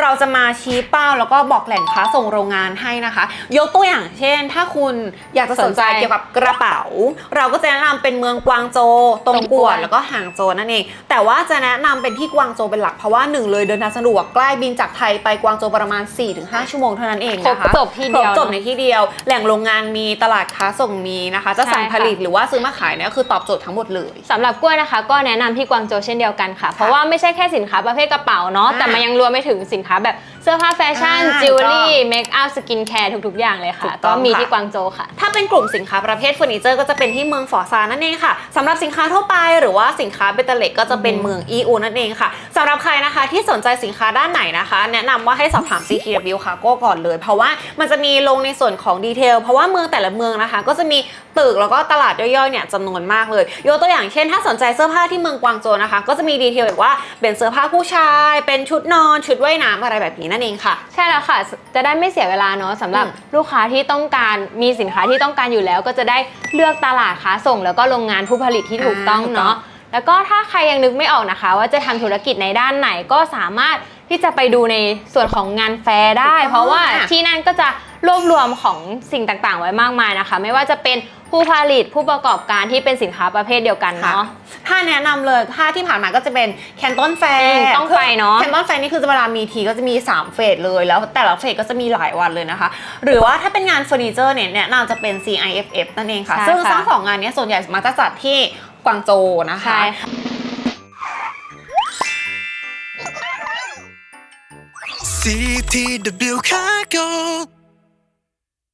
เราจะมาชี้เป้าแล้วก็บอกแหล่งค้าส่งโรงงานให้นะคะ ยกตัวอย่างเช่น ถ้าคุณอยากจะสนใจสนใจเกี่ยวกับกระเป๋า เราก็จะแนะนำเป็นเมืองกวางโจวตรงตรงกกววดนแล้วก็ห่างโจวนั่นเอง แต่ว่าจะแนะนำเป็นที่กวางโจวเป็นหลักเพราะว่าหนึ่งเลยเดินทางสะดวกใกล้บินจากไทยไปกวางโจวประมาณ 4-5 ชั่วโมงเท่านั้นเองครบนะคะจบที่เดียวครบจบในที่เดียว แหล่งโรงงานมีตลาดค้าส่งมีนะคะ จะสั่งใช่ผค่ะลิตหรือว่าซื้อมาขายเนี่ยก็คือตอบโจทย์ทั้งหมดเลยสำหรับกล้วยนะคะ ก็แนะนำที่กวางโจวเช่นเดียวกันค่ะ เพราะว่าไม่ใช่แค่สินค้าประเภทกระเป๋าเนาะอ่าแต่มันยังรวมไปถึงสินินค้าแบบ เสื้อผ้าแฟชั่น อ่าจิวเวลรี่ เมคอัพ สกินแคร์ทุก ๆ อย่างเลยถูค่ะ กต้ก็องมีค่ะ ที่กวางโจวค่ะ ถ้าเป็นกลุ่มสินค้าประเภทเฟอร์นิเจอร์ก็จะเป็นที่เมืองฝอซานนั่นเองค่ะสำหรับสินค้าทั่วไปหรือว่าสินค้าเบตเตอร์เล็กก็จะเป็นอืมเมืองอีอูนั่นเองค่ะสำหรับใครนะคะที่สนใจสินค้าด้านไหนนะคะ แนะนำว่าให้สอบถาม CTW Cargo ก่อนเลย เพราะว่ามันจะมีลงในส่วนของดีเทลเพราะว่าเมืองแต่ละเมืองนะคะ ก็จะมีตึกแล้วก็ตลาดย่อยๆเนี่ยจำนวนมากเลยยกตัวอย่างเช่น ถ้าสนใจเสื้อผ้าที่เมืองกวางโจวนะคะ ก็จะมีดีเทลแบบว่าเป็นเสื้อผ้าผู้ชาย เป็นชุดนอนชุดว่ายน้ำอะไรแบบนี้นั่นเองค่ะ ใช่แล้วค่ะ จะได้ไม่เสียเวลาเนาะสำหรับอืม ลูกค้าที่ต้องการมีสินค้าที่ต้องการอยู่แล้ว ก็จะได้เลือกตลาดค้าส่ง แล้วก็โรงงานผู้ผลิตที่ถูกต้องอ่าถูกต้องเนาะแล้วก็ถ้าใครยังนึกไม่ออกนะคะ ว่าจะทำธุรกิจในด้านไหนก็สามารถที่จะไปดูในส่วนของงานแฟร์ได้ เพราะว่าที่นั่นก็จะรวบรวมของสิ่งต่างๆ ไว้มากมายนะคะ ไม่ว่าจะเป็น ผู้ผลิตผู้ประกอบการที่เป็นสินค้าประเภทเดียวกันเนาะ ถ้าแนะนำเลยถ้าที่ผ่านมาก็จะเป็นแคนตันแฟอืร์มต้องไปเนอะแคนตันแฟร์นี่คือเวลามีทีก็จะมี 3 เฟสเลย แล้วแต่ละเฟสก็จะมีหลายวันเลยนะคะ หรือว่าถ้าเป็นงานเฟอร์นิเจอร์เนี่ยแนะนำจะเป็น CIFF นั่นเองค่ะใช่ซึ่งค่ะทั้งสองงานเนี้ส่วนใหญ่มักจะจัดที่กวางโจวนะคะใช่ค่ะ CTW Cargo